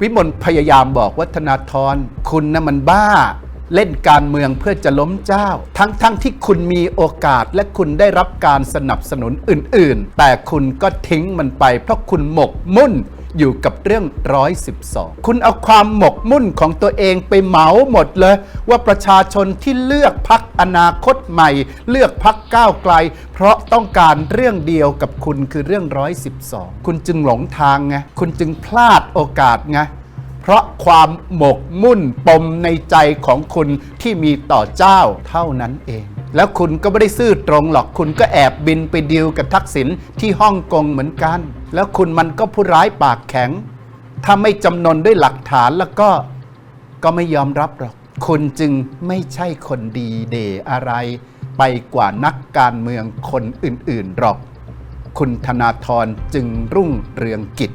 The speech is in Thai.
วิมลพยายามบอกวัฒนาธรคุณน่ะมันบ้า เล่นการเมืองเพื่อจะล้มเจ้า ทั้งๆทที่คุณมีโอกาสและคุณได้รับการสนับสนุนอื่น ๆ แต่คุณก็ทิ้งมันไปเพราะคุณหมกมุ่น อยู่กับเรื่อง 112 คุณเอาความหมกมุ่นของตัวเองไปเหมาหมดเลย ว่าประชาชนที่เลือกพักอนาคตใหม่ เลือกพักก้าวไกล เพราะต้องการเรื่องเดียวกับคุณคือเรื่อง 112 คุณจึงหลงทางไงคุณจึงพลาดโอกาสไงเพราะความหมกมุ่นปมในใจของคุณที่มีต่อเจ้าเท่านั้นเอง แล้วคุณก็ไม่ได้ซื่อตรงหรอกคุณก็แอบบินไปดีลกับทักษิณที่ฮ่องกงเหมือนกัน แล้วคุณมันก็ผู้ร้ายปากแข็ง ถ้าไม่จำนนด้วยหลักฐานแล้วก็ก็ไม่ยอมรับหรอก คุณจึงไม่ใช่คนดีเดอะไร ไปกว่านักการเมืองคนอื่นๆหรอก คุณธนาธรจึงรุ่งเรืองกิจ